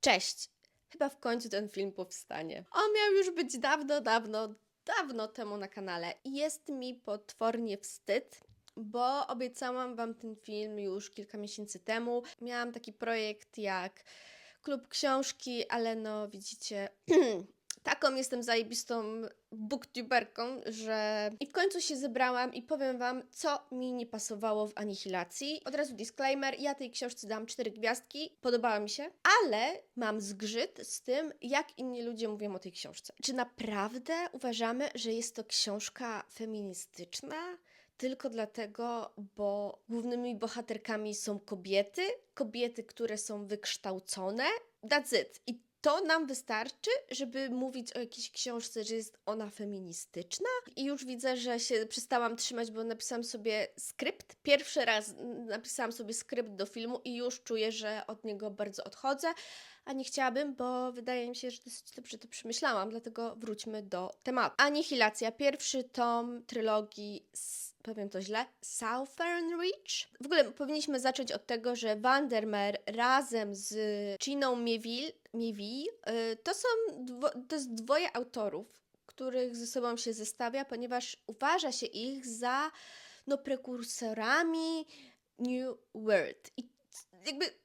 Cześć! Chyba w końcu ten film powstanie. On miał już być dawno, dawno, dawno temu na kanale i jest mi potwornie wstyd, bo obiecałam Wam ten film już kilka miesięcy temu. Miałam taki projekt jak klub książki, ale no widzicie, taką jestem zajebistą booktuberką, że i w końcu się zebrałam i powiem Wam, co mi nie pasowało w Anihilacji. Od razu disclaimer, ja tej książce dam cztery gwiazdki, podobała mi się, ale mam zgrzyt z tym, jak inni ludzie mówią o tej książce. Czy naprawdę uważamy, że jest to książka feministyczna? Tylko dlatego, bo głównymi bohaterkami są kobiety, kobiety, które są wykształcone. That's it. I to nam wystarczy, żeby mówić o jakiejś książce, że jest ona feministyczna. I już widzę, że się przestałam trzymać, bo napisałam sobie skrypt. Pierwszy raz napisałam sobie skrypt do filmu i już czuję, że od niego bardzo odchodzę. A nie chciałabym, bo wydaje mi się, że dosyć dobrze to przemyślałam, dlatego wróćmy do tematu. Anihilacja, pierwszy tom trylogii, s- powiem to źle, Southern Reach. W ogóle powinniśmy zacząć od tego, że Vandermeer razem z Chiną Mieville, Mieville y, to są, dwo, to jest dwoje autorów, których ze sobą się zestawia, ponieważ uważa się ich za no, prekursorami New World. I jakby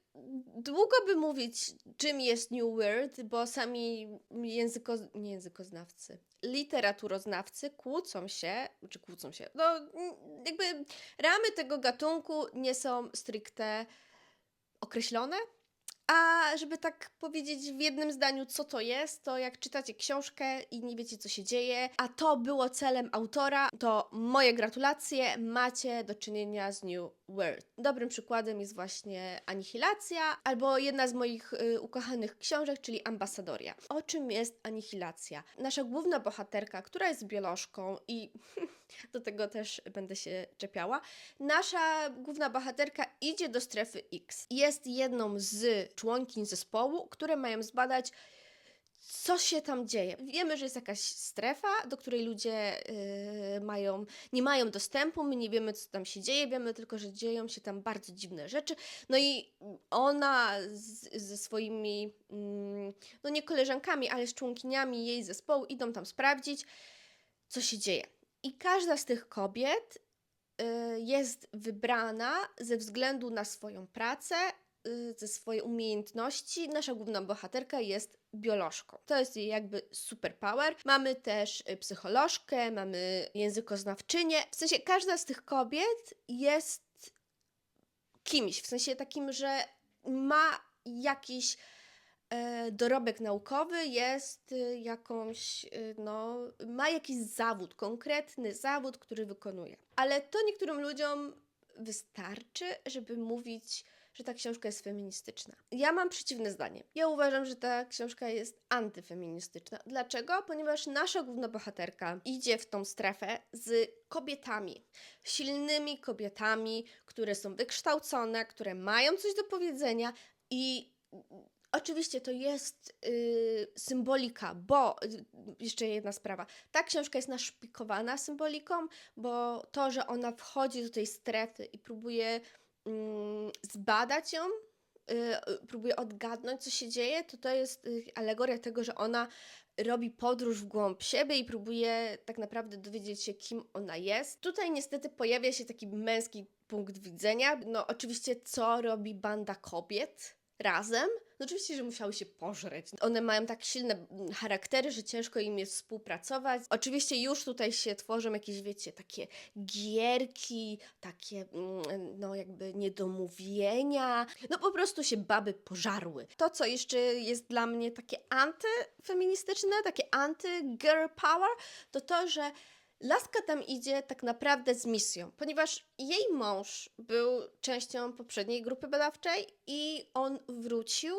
długo by mówić, czym jest New World, bo sami języko, nie językoznawcy, literaturoznawcy kłócą się, czy kłócą się, no jakby ramy tego gatunku nie są stricte określone. A żeby tak powiedzieć w jednym zdaniu, co to jest, to jak czytacie książkę i nie wiecie, co się dzieje, a to było celem autora, to moje gratulacje, macie do czynienia z New World. Dobrym przykładem jest właśnie Anihilacja, albo jedna z moich y, ukochanych książek, czyli Ambasadoria. O czym jest Anihilacja? Nasza główna bohaterka, która jest biolożką i do tego też będę się czepiała, nasza główna bohaterka idzie do strefy X. Jest jedną z członkiń zespołu, które mają zbadać, co się tam dzieje. Wiemy, że jest jakaś strefa, do której ludzie yy, mają, nie mają dostępu, my nie wiemy, co tam się dzieje, wiemy tylko, że dzieją się tam bardzo dziwne rzeczy. No i ona z, ze swoimi, mm, no nie koleżankami, ale z członkiniami jej zespołu idą tam sprawdzić, co się dzieje. I każda z tych kobiet y, jest wybrana ze względu na swoją pracę, y, ze swoje umiejętności. Nasza główna bohaterka jest biolożką. To jest jej jakby superpower. Mamy też y, psycholożkę, mamy językoznawczynię. W sensie każda z tych kobiet jest kimś, w sensie takim, że ma jakiś dorobek naukowy, jest y, jakąś, y, no, ma jakiś zawód, konkretny zawód, który wykonuje. Ale to niektórym ludziom wystarczy, żeby mówić, że ta książka jest feministyczna. Ja mam przeciwne zdanie. Ja uważam, że ta książka jest antyfeministyczna. Dlaczego? Ponieważ nasza główna bohaterka idzie w tą strefę z kobietami, silnymi kobietami, które są wykształcone, które mają coś do powiedzenia i Oczywiście to jest yy, symbolika, bo y, jeszcze jedna sprawa. Ta książka jest naszpikowana symboliką, bo to, że ona wchodzi do tej strefy i próbuje mm, zbadać ją, y, y, próbuje odgadnąć, co się dzieje, to to jest y, alegoria tego, że ona robi podróż w głąb siebie i próbuje tak naprawdę dowiedzieć się, kim ona jest. Tutaj niestety pojawia się taki męski punkt widzenia. No, oczywiście, co robi banda kobiet razem? No oczywiście, że musiały się pożreć. One mają tak silne mm, charaktery, że ciężko im jest współpracować. Oczywiście już tutaj się tworzą jakieś, wiecie, takie gierki, takie, mm, no jakby niedomówienia. No po prostu się baby pożarły. To, co jeszcze jest dla mnie takie antyfeministyczne, takie anty-girl power, to to, że Laska tam idzie tak naprawdę z misją, ponieważ jej mąż był częścią poprzedniej grupy badawczej i on wrócił,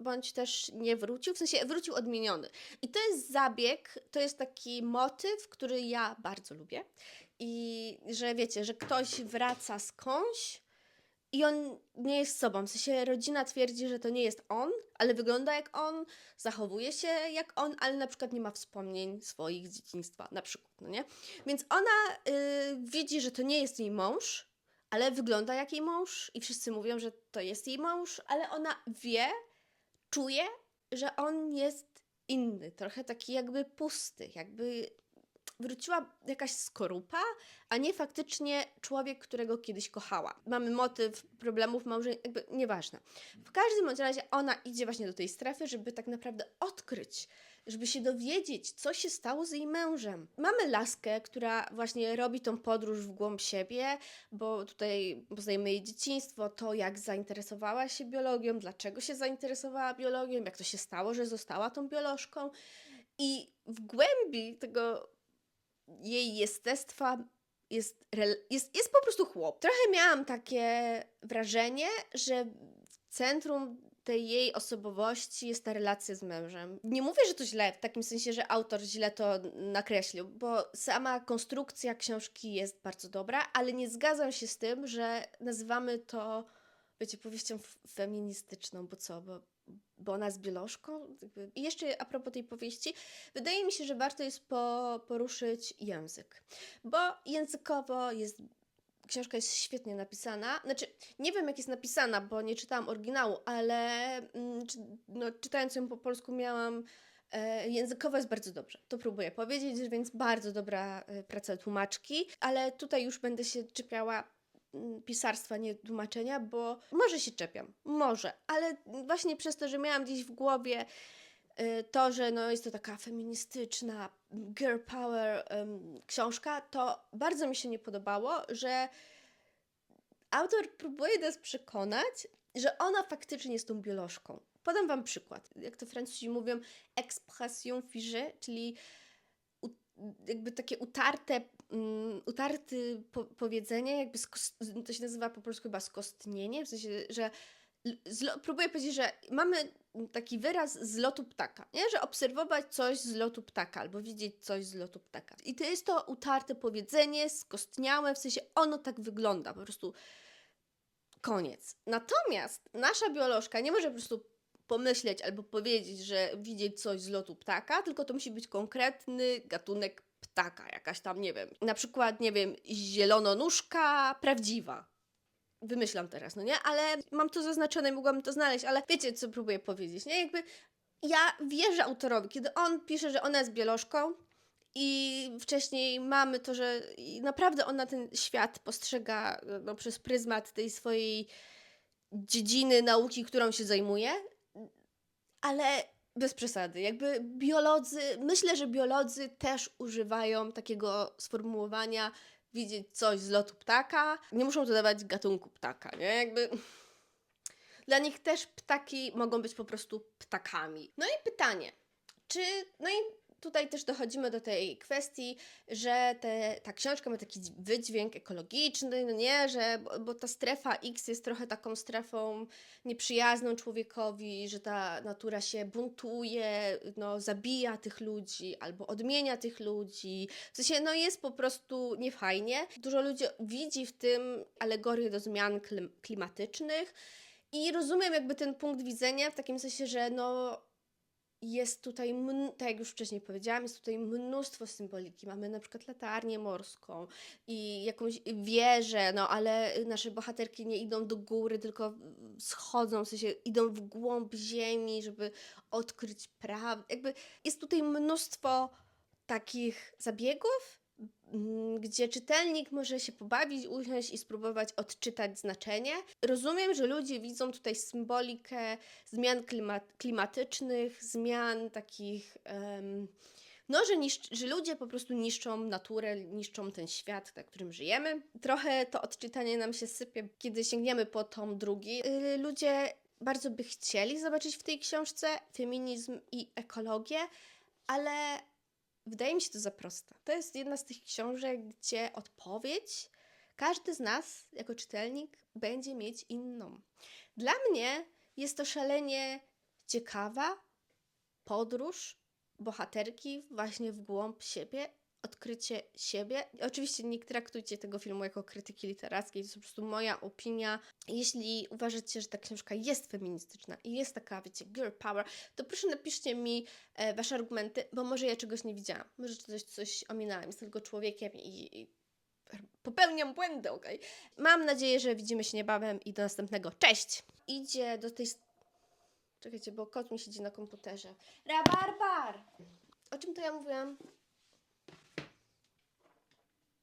bądź też nie wrócił, w sensie wrócił odmieniony. I to jest zabieg, to jest taki motyw, który ja bardzo lubię. I że wiecie, że ktoś wraca skądś i on nie jest sobą. W sensie rodzina twierdzi, że to nie jest on, ale wygląda jak on, zachowuje się jak on, ale na przykład nie ma wspomnień swoich z dzieciństwa, na przykład, no nie? Więc ona y, widzi, że to nie jest jej mąż, ale wygląda jak jej mąż i wszyscy mówią, że to jest jej mąż, ale ona wie, czuję, że on jest inny, trochę taki jakby pusty, jakby wróciła jakaś skorupa, a nie faktycznie człowiek, którego kiedyś kochała. Mamy motyw problemów małżeńskich, jakby nieważne. W każdym razie ona idzie właśnie do tej strefy, żeby tak naprawdę odkryć, żeby się dowiedzieć, co się stało z jej mężem. Mamy laskę, która właśnie robi tą podróż w głąb siebie, bo tutaj poznajemy jej dzieciństwo, to jak zainteresowała się biologią, dlaczego się zainteresowała biologią, jak to się stało, że została tą biolożką. I w głębi tego jej jestestwa jest, jest, jest po prostu chłop. Trochę miałam takie wrażenie, że w centrum tej jej osobowości jest ta relacja z mężem. Nie mówię, że to źle, w takim sensie, że autor źle to nakreślił, bo sama konstrukcja książki jest bardzo dobra, ale nie zgadzam się z tym, że nazywamy to, wiecie, powieścią feministyczną, bo co, bo, bo ona jest biolożką? I jeszcze a propos tej powieści, wydaje mi się, że warto jest po, poruszyć język, bo językowo jest książka jest świetnie napisana. Znaczy, nie wiem jak jest napisana, bo nie czytałam oryginału, ale mm, no, czytając ją po polsku miałam. E, językowo jest bardzo dobrze. To próbuję powiedzieć, więc bardzo dobra e, praca tłumaczki, ale tutaj już będę się czepiała pisarstwa, nie tłumaczenia, bo może się czepiam, może, ale właśnie przez to, że miałam gdzieś w głowie y, to, że no jest to taka feministyczna, girl power em, książka, to bardzo mi się nie podobało, że autor próbuje nas przekonać, że ona faktycznie jest tą biolożką. Podam Wam przykład. Jak to Francuzi mówią, expression figée, czyli u, jakby takie utarte, um, utarty po, powiedzenie, jakby to się nazywa po polsku chyba skostnienie, w sensie, że próbuję powiedzieć, że mamy taki wyraz z lotu ptaka, nie? że obserwować coś z lotu ptaka albo widzieć coś z lotu ptaka. I to jest to utarte powiedzenie, skostniałe, w sensie ono tak wygląda, po prostu koniec. Natomiast nasza biolożka nie może po prostu pomyśleć albo powiedzieć, że widzieć coś z lotu ptaka, tylko to musi być konkretny gatunek ptaka, jakaś tam, nie wiem, na przykład, nie wiem, zielononóżka prawdziwa. Wymyślam teraz, no nie? Ale mam to zaznaczone i mogłabym to znaleźć, ale wiecie, co próbuję powiedzieć, nie? Jakby ja wierzę autorowi, kiedy on pisze, że ona jest biolożką i wcześniej mamy to, że naprawdę ona ten świat postrzega no, przez pryzmat tej swojej dziedziny nauki, którą się zajmuje, ale bez przesady. Jakby biolodzy, myślę, że biolodzy też używają takiego sformułowania widzieć coś z lotu ptaka. Nie muszą dodawać gatunku ptaka, nie? Jakby dla nich też ptaki mogą być po prostu ptakami. No i pytanie, czy, no i tutaj też dochodzimy do tej kwestii, że te, ta książka ma taki wydźwięk ekologiczny, no nie, że, bo, bo ta strefa X jest trochę taką strefą nieprzyjazną człowiekowi, że ta natura się buntuje, no, zabija tych ludzi albo odmienia tych ludzi. W sensie, no jest po prostu niefajnie. Dużo ludzi widzi w tym alegorię do zmian klim- klimatycznych i rozumiem jakby ten punkt widzenia w takim sensie, że no jest tutaj, tak jak już wcześniej powiedziałam, jest tutaj mnóstwo symboliki. Mamy na przykład latarnię morską i jakąś wieżę, no ale nasze bohaterki nie idą do góry, tylko schodzą, w sensie idą w głąb ziemi, żeby odkryć prawdę. Jakby jest tutaj mnóstwo takich zabiegów, gdzie czytelnik może się pobawić, usiąść i spróbować odczytać znaczenie. Rozumiem, że ludzie widzą tutaj symbolikę zmian klima- klimatycznych, zmian takich. em, no, że, niszcz, że ludzie po prostu niszczą naturę, niszczą ten świat, na którym żyjemy. Trochę to odczytanie nam się sypie, kiedy sięgniemy po tom drugi. Yy, ludzie bardzo by chcieli zobaczyć w tej książce feminizm i ekologię, ale wydaje mi się to za proste. To jest jedna z tych książek, gdzie odpowiedź każdy z nas, jako czytelnik, będzie mieć inną. Dla mnie jest to szalenie ciekawa podróż bohaterki właśnie w głąb siebie, odkrycie siebie. Oczywiście nie traktujcie tego filmu jako krytyki literackiej, to jest po prostu moja opinia. Jeśli uważacie, że ta książka jest feministyczna i jest taka, wiecie, girl power, to proszę napiszcie mi e, wasze argumenty, bo może ja czegoś nie widziałam, może coś, coś ominąłem, jestem tylko człowiekiem i, i popełniam błędy, okej? Mam nadzieję, że widzimy się niebawem i do następnego. Cześć! Idzie do tej Czekajcie, bo kot mi siedzi na komputerze. Rabarbar! O czym to ja mówiłam?